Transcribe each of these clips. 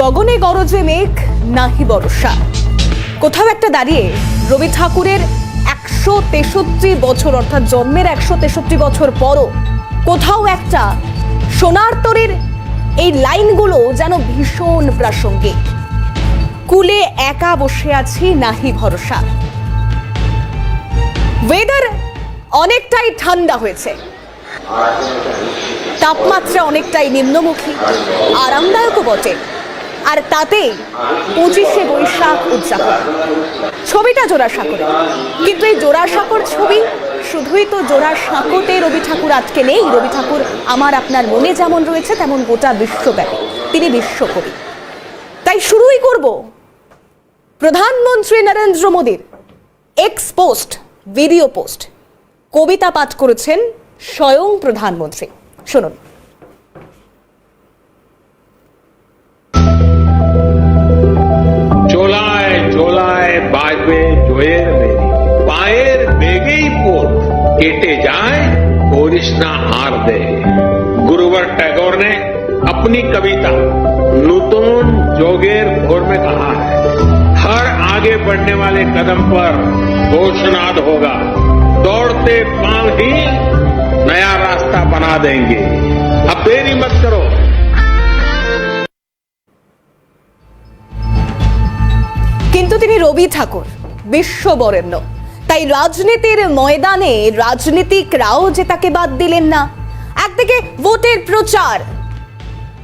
গগনে গরজে মেঘ, নাহি বর্ষা। কোথাও একটা দাঁড়িয়ে রবি ঠাকুরের একশো তেষট্টি বছর, অর্থাৎ জন্মের একশো তেষট্টি বছর পরও কোথাও একটা সোনার তরের এই লাইনগুলো যেন ভীষণ প্রাসঙ্গিক। কুলে একা বসে আছি, নাহি ভরসা। ওয়েদার অনেকটাই ঠান্ডা হয়েছে। তাপমাত্রা অনেকটাই নিম্নমুখী, আরামদায়কও বটে। আর তাতেই পঁচিশে বৈশাখ উদযাপন। ছবিটা জোড়া সাঁকরে। কিন্তু এই জোড়া সাঁকর ছবি শুধুই তো জোড়া সাঁকোতে রবি ঠাকুর আজকে নেই। রবি ঠাকুর আমার আপনার মনে যেমন রয়েছে, তেমন গোটা বিশ্বব্যাপী। তিনি বিশ্বকবি। তাই শুরুই করব প্রধানমন্ত্রী নরেন্দ্র মোদীর এক্স পোস্ট ভিডিও পোস্ট কবিতা পাঠ করেছেন স্বয়ং প্রধানমন্ত্রী। শুনুন। केटे जाए होरिश ना हार दे। गुरुवर टैगोर ने अपनी कविता, नूतन जोगेर घोर में कहा है, हर आगे बढ़ने वाले कदम पर घोषणाद होगा। दौड़ते पाँव ही नया रास्ता बना देंगे। अब देरी मत करो। কিন্তু তিনি রবি ঠাকুর বিশ্ব বরেণ্য তাই রাজনীতির ময়দানে রাজনীতিকরাও যে তাকে বাদ দিলেন না। একদিকে ভোটের প্রচার,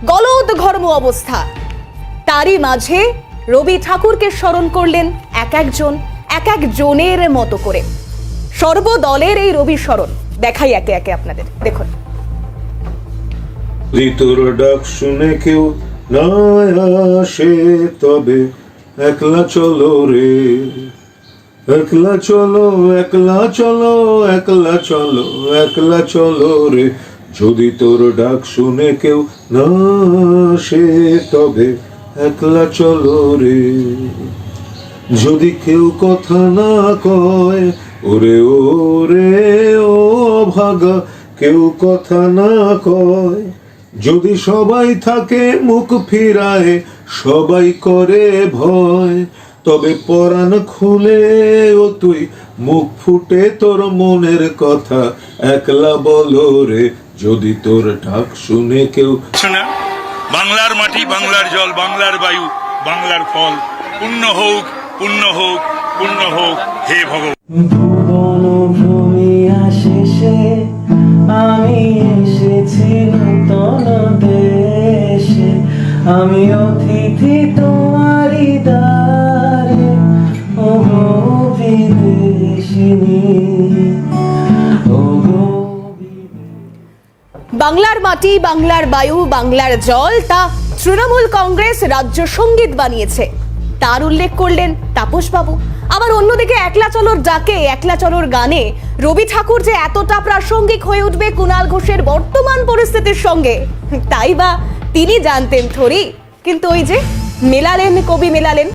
গলদ ঘর্ম অবস্থা। তারই মাঝে রবি ঠাকুরকে স্মরণ করলেন এক একজন, এক এক জনের মতো করে। সর্বদলের এই রবি স্মরণ দেখাই একে একে আপনাদের। দেখুন। যদি তোর ডাক শুনে কেউ না আসে তবে একলা চলো রে। একলা চলো একলা চলো একলা চলো একলা চলো রে। যদি তোর ডাক শুনে কেউ না আসে তবে একলা চলো রে। যদি কেউ কথা না কয়, ওরে ওরে, ও ভাগা, কেউ কথা না কয়। যদি সবাই থাকে মুখ ফিরায়, সবাই করে ভয় তবে পরাণ খুলে ও তুই মুখ ফুটে তোর মনের কথা। একলা বলো রে যদি তোর ডাক শুনে কেউ শোনা বাংলার মাটি বাংলার জল বাংলার বায়ু বাংলার ফল। পূর্ণ হোক পূর্ণ হোক পূর্ণ হোক হে ভগবান। ভুবন শেষে আমি এসেছি নূতন দেশে। আমি অতিথি ও গো বাংলার মাটি, বাংলার বায়ু, বাংলার জল, তা তৃণমূল কংগ্রেস রাজ্য সংগীত বানিয়েছে। তার উল্লেখ করলেন তাপস বাবু আবার অন্যদিকে একলা চলোর ডাকে, একলা চলোর গানে রবি ঠাকুর যে এতটা প্রাসঙ্গিক হয়ে উঠবে কুণাল ঘোষের বর্তমান পরিস্থিতির সঙ্গে, তাই বা তিনি জানতেন থরি কিন্তু ওই যে মেলালেন, কবি মেলালেন।